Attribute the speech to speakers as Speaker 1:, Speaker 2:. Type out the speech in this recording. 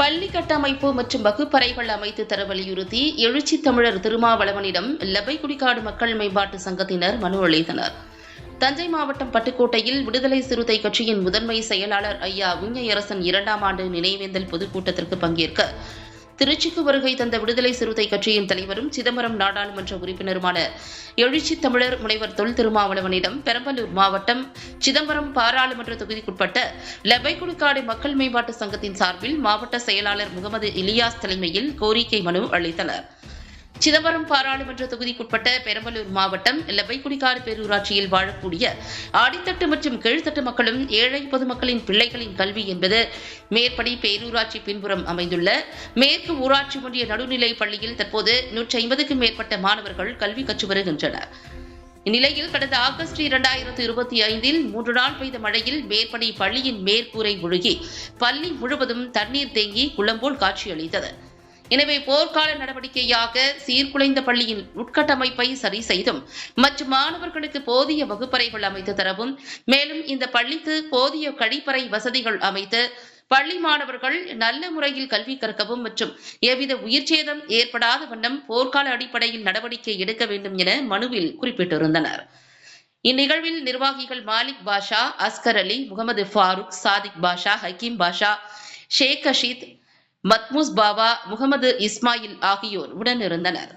Speaker 1: பள்ளி கட்டமைப்பு மற்றும் வகுப்பறைகள் அமைத்து தர வலியுறுத்தி எழுச்சி தமிழர் திருமாவளவனிடம் லெபைக்குடிக்காடு மக்கள் மேம்பாட்டு சங்கத்தினர் மனு அளித்தனர். தஞ்சை மாவட்டம் பட்டுக்கோட்டையில் விடுதலை சிறுத்தை கட்சியின் முதன்மை செயலாளர் ஐயா விஞ்ஞரசன் இரண்டாம் ஆண்டு நினைவேந்தல் பொதுக்கூட்டத்திற்கு பங்கேற்க திருச்சிக்கு வருகை தந்த விடுதலை சிறுத்தை கட்சியின் தலைவரும் சிதம்பரம் நாடாளுமன்ற உறுப்பினருமான எழுச்சி தமிழர் முனைவர் தொல் திருமாவளவனிடம் பெரம்பலூர் மாவட்டம் சிதம்பரம் பாராளுமன்ற தொகுதிக்குட்பட்ட லெபைக்குடிக்காடு மக்கள் மேம்பாட்டு சங்கத்தின் சார்பில் மாவட்ட செயலாளர் முகமது இலியாஸ் தலைமையில் கோரிக்கை மனு அளித்தனர். சிதம்பரம் பாராளுமன்ற தொகுதிக்குட்பட்ட பெரம்பலூர் மாவட்டம் லெபைக்குடிக்காடு பேரூராட்சியில் வாழக்கூடிய அடித்தட்டு மற்றும் கீழ்த்தட்டு மக்களும் ஏழை பொதுமக்களின் பிள்ளைகளின் கல்வி என்பது மேற்படி பேரூராட்சி பின்புறம் அமைந்துள்ள மேற்கு ஊராட்சி ஒன்றிய நடுநிலைப் பள்ளியில் தற்போது நூற்றி ஐம்பதுக்கும் மேற்பட்ட மாணவர்கள் கல்வி கற்று வருகின்றனர். இந்நிலையில் கடந்த ஆகஸ்ட் இரண்டாயிரத்தி இருபத்தி ஐந்தில் மூன்று நாள் பெய்த மழையில் மேற்படி பள்ளியின் மேற்கூரை முழுகி பள்ளி முழுவதும் தண்ணீர் தேங்கி குளம்போல் காட்சியளித்தது. எனவே போர்க்கால நடவடிக்கையாக சீர்குலைந்த பள்ளியின் உட்கட்டமைப்பை சரி செய்தும் மற்றும் மாணவர்களுக்கு போதிய வகுப்பறைகள் அமைத்து தரவும் மேலும் இந்த பள்ளிக்கு போதிய கழிப்பறை வசதிகள் அமைத்து பள்ளி மாணவர்கள் நல்ல முறையில் கல்வி கற்கவும் மற்றும் எவ்வித உயிர்ச்சேதம் ஏற்படாத வண்ணம் போர்க்கால அடிப்படையில் நடவடிக்கை எடுக்க வேண்டும் என மனுவில் குறிப்பிட்டிருந்தனர். இந்நிகழ்வில் நிர்வாகிகள் மாலிக் பாஷா அஸ்கர் அலி முகமது ஃபாரூக் சாதிக் பாஷா ஹக்கீம் பாஷா ஷேக் அஷீத் மத்மூஸ் பாவா முகமது இஸ்மாயில் ஆகியோர் உடனிருந்தனர்.